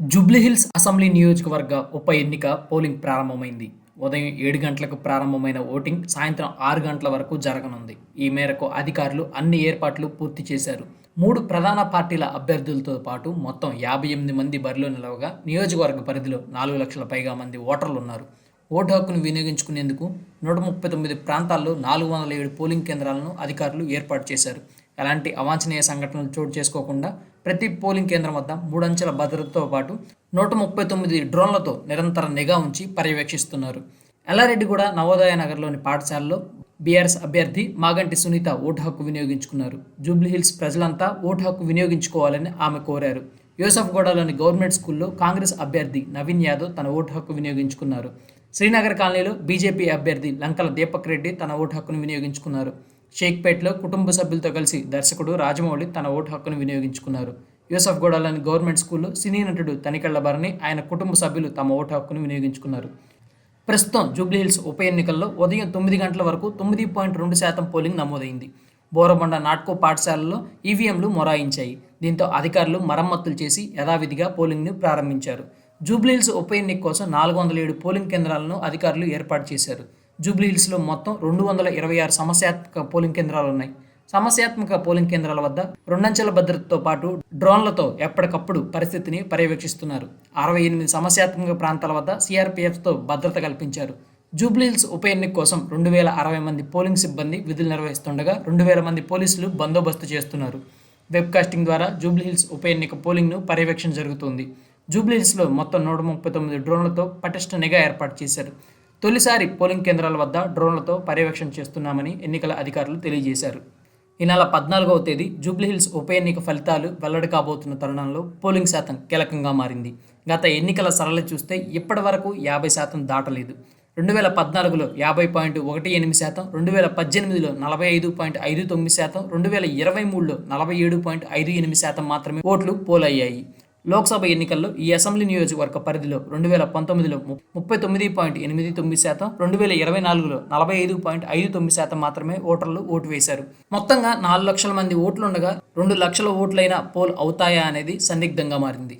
Jubilee Hills assembly నియోజకవర్గ ఉప ఎన్నిక పోలింగ్ ప్రారంభమైంది. ఉదయం ఏడు గంటలకు ప్రారంభమైన ఓటింగ్ సాయంత్రం ఆరు గంటల వరకు జరగనుంది. ఈ మేరకు అధికారులు అన్ని ఏర్పాట్లు పూర్తి చేశారు. మూడు ప్రధాన పార్టీల అభ్యర్థులతో పాటు మొత్తం యాభై ఎనిమిది మంది బరిలో నిలవగా నియోజకవర్గ పరిధిలో నాలుగు లక్షల పైగా మంది ఓటర్లు ఉన్నారు. ఓటు హక్కును వినియోగించుకునేందుకు నూట ముప్పై తొమ్మిది ప్రాంతాల్లో నాలుగు వందల ఏడు పోలింగ్ కేంద్రాలను అధికారులు ఏర్పాటు చేశారు. ఎలాంటి అవాంఛనీయ సంఘటనలు చోటు చేసుకోకుండా ప్రతి పోలింగ్ కేంద్రం వద్ద మూడంచెల భద్రతతో పాటు నూట ముప్పై తొమ్మిది డ్రోన్లతో నిరంతర నిఘా ఉంచి పర్యవేక్షిస్తున్నారు. ఎల్లారెడ్డిగూడ నవోదయ నగర్లోని పాఠశాలలో బీఆర్ఎస్ అభ్యర్థి మాగంటి సునీత ఓటు హక్కు వినియోగించుకున్నారు. జూబ్లీహిల్స్ ప్రజలంతా ఓటు హక్కు వినియోగించుకోవాలని ఆమె కోరారు. యూసఫ్గూడలోని గవర్నమెంట్ స్కూల్లో కాంగ్రెస్ అభ్యర్థి నవీన్ యాదవ్ తన ఓటు హక్కు వినియోగించుకున్నారు. శ్రీనగర్ కాలనీలో బీజేపీ అభ్యర్థి లంకల దీపక్ రెడ్డి తన ఓటు హక్కును వినియోగించుకున్నారు. షేక్పేట్లో కుటుంబ సభ్యులతో కలిసి దర్శకుడు రాజమౌళి తన ఓటు హక్కును వినియోగించుకున్నారు. యూసఫ్ గూడలోని గవర్నమెంట్ స్కూల్లో సినీ నటుడు తనికెళ్ళ బారిని ఆయన కుటుంబ సభ్యులు తమ ఓటు హక్కును వినియోగించుకున్నారు. ప్రస్తుతం జూబ్లీహిల్స్ ఉప ఎన్నికల్లో ఉదయం తొమ్మిది గంటల వరకు తొమ్మిది పాయింట్ రెండు శాతం పోలింగ్ నమోదైంది. బోరబండ నాట్కో పాఠశాలలో ఈవీఎంలు మొరాయించాయి. దీంతో అధికారులు మరమ్మతులు చేసి యథావిధిగా పోలింగ్ను ప్రారంభించారు. జూబ్లీహిల్స్ ఉప ఎన్నిక కోసం నాలుగు వందల ఏడు పోలింగ్ కేంద్రాలను అధికారులు ఏర్పాటు చేశారు. జూబ్లీహిల్స్లో మొత్తం రెండు వందల ఇరవై ఆరు సమస్యాత్మక పోలింగ్ కేంద్రాలు ఉన్నాయి. సమస్యాత్మక పోలింగ్ కేంద్రాల వద్ద రెండంచెల భద్రతతో పాటు డ్రోన్లతో ఎప్పటికప్పుడు పరిస్థితిని పర్యవేక్షిస్తున్నారు. అరవై ఎనిమిది సమస్యాత్మక ప్రాంతాల వద్ద సిఆర్పిఎఫ్తో భద్రత కల్పించారు. జూబ్లీహిల్స్ ఉప ఎన్నిక కోసం రెండు వేల అరవై మంది పోలింగ్ సిబ్బంది విధులు నిర్వహిస్తుండగా రెండు వేల మంది పోలీసులు బందోబస్తు చేస్తున్నారు. వెబ్కాస్టింగ్ ద్వారా జూబ్లీహిల్స్ ఉప ఎన్నిక పోలింగ్ను పర్యవేక్షణ జరుగుతుంది. జూబ్లీహిల్స్లో మొత్తం నూట ముప్పై తొమ్మిది డ్రోన్లతో పటిష్ట నిఘా ఏర్పాటు చేశారు. తొలిసారి పోలింగ్ కేంద్రాల వద్ద డ్రోన్లతో పర్యవేక్షణ చేస్తున్నామని ఎన్నికల అధికారులు తెలియజేశారు. ఈ నెల పద్నాలుగవ తేదీ జూబ్లీహిల్స్ ఉప ఎన్నిక ఫలితాలు వెల్లడి కాబోతున్న తరుణంలో పోలింగ్ శాతం కీలకంగా మారింది. గత ఎన్నికల సరళి చూస్తే ఇప్పటి వరకు యాభై శాతం దాటలేదు. రెండు వేల పద్నాలుగులో యాభై పాయింట్ ఒకటి ఎనిమిది శాతం రెండు వేల పద్దెనిమిదిలో నలభై ఐదు పాయింట్ ఐదు తొమ్మిది శాతం రెండు వేల ఇరవై మూడులో నలభై ఏడు పాయింట్ ఐదు ఎనిమిది శాతం మాత్రమే ఓట్లు పోలయ్యాయి. లోక్సభ ఎన్నికల్లో ఈ అసెంబ్లీ నియోజకవర్గ పరిధిలో రెండు వేల పంతొమ్మిదిలో ముప్పై తొమ్మిది పాయింట్ ఎనిమిది తొమ్మిది శాతం రెండు వేల ఇరవై నాలుగులో నలభై ఐదు పాయింట్ ఐదు తొమ్మిది శాతం మాత్రమే ఓటర్లు ఓటు వేశారు. మొత్తంగా నాలుగు లక్షల మంది ఓట్లుండగా రెండు లక్షల ఓట్లైనా పోల్ అవుతాయా అనేది సందిగ్ధంగా మారింది.